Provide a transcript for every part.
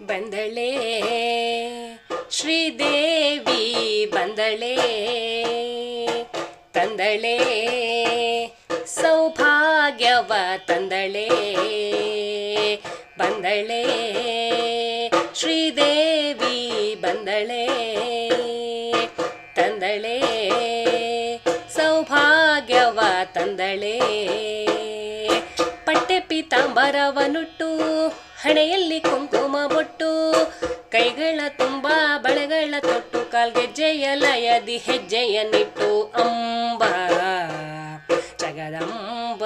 ಬಂದಳೆ, ಶ್ರೀದೇವಿ ಬಂದಳೆ, ತಂದಳೆ, ಸೌಭಾಗ್ಯವ ತಂದಳೆ, ಬಂದಳೆ, ಶ್ರೀದೇವಿ ಬಂದಳೆ, ತಂದಳೆ, ಸೌಭಾಗ್ಯವ ತಂದಳೆ. ಪಟ್ಟೆ ಪೀತಾಂಬರವನುಟ್ಟು ಹಣೆಯಲ್ಲಿ ಕುಂಕುಮ ಬೊಟ್ಟು ಕೈಗಳ ತುಂಬಾ ಬಳೆಗಳ ತೊಟ್ಟು ಕಾಲ್ಗೆಜ್ಜೆಯ ಲಯದಿ ಹೆಜ್ಜೆಯನ್ನಿಟ್ಟು ಅಂಬ. ಜಗದಂಬ.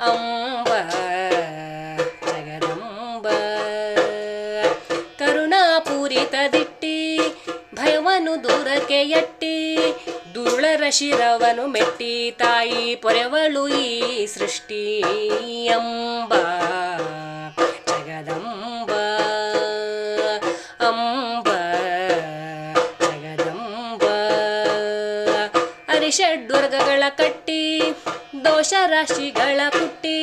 ಅಂಬ. ಜಗದಂಬ. ಕರುಣಾಪೂರಿತ ದಿಟ್ಟಿ ಭಯವನು ದೂರಕ್ಕೆ ಎಟ್ಟಿ ದುರುಳರ ಶಿರವನು ಮೆಟ್ಟಿ, ತಾಯಿ ಪೊರೆವಳು ಈ ಸೃಷ್ಟಿ. ಅರಿಷಡ್ವರ್ಗಗಳ ಕಟ್ಟಿ ದೋಷ ರಾಶಿಗಳ ಕುಟ್ಟಿ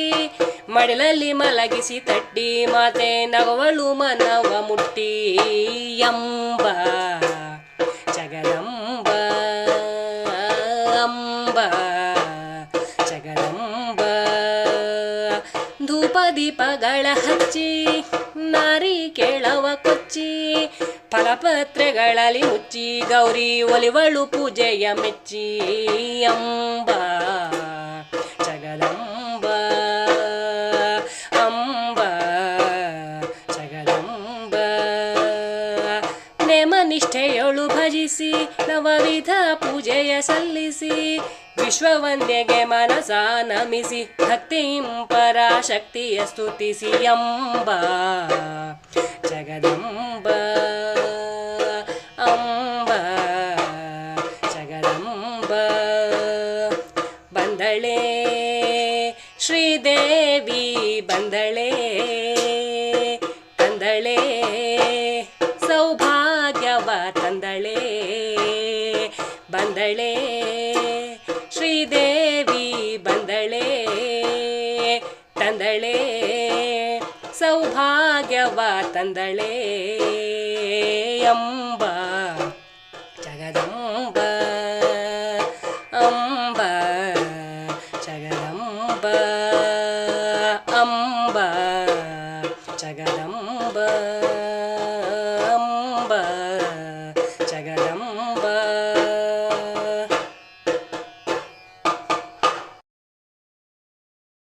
ಮಡಿಲಲ್ಲಿ ಮಲಗಿಸಿ ತಟ್ಟಿ ಮಾತೆ ನವವಳು ಮನವ ಮುಟ್ಟಿ ಎಂಬ ಜಗದಂಬ. ಧೂಪ ಹಚ್ಚಿ ನಾರಿ ಕೇಳವ ಕೊಚ್ಚಿ ಫಲಪತ್ರೆಗಳಲ್ಲಿ ಮುಚ್ಚಿ ಗೌರಿ ಒಲಿವಳು ಪೂಜೆಯ ಮೆಚ್ಚಿ ಅಂಬ ನಿಷ್ಠೆಯೊಳು ಭಜಿಸಿ, ನವವಿಧ ಪೂಜೆಯ ಸಲ್ಲಿಸಿ ವಿಶ್ವವಂದ್ಯಗೆ ಮನಸ ನಮಿಸಿ ಭಕ್ತಿಂಪರ ಪರಾಶಕ್ತಿಯ ಸ್ತುತಿಸಿ ಎಂಬ ಜಗದಂಬ, ಅಂಬ. ಜಗದಂಬ. ಬಂದಳೆ ಶ್ರೀದೇವಿ ಬಂದಳೆ ತಂದಳೆ ಬಾಬ ತಂದಳೆ ಬಂದಳೆ. ಶ್ರೀದೇವಿ ಬಂದಳೆ ತಂದಳೆ. ಸೌಭಾಗ್ಯವ ತಂದಳೆ ಎಂಬ ಜಗದಂಬ ಅಂಬ ಜಗದಂಬ ಅಂಬ ಜಗದಂಬ.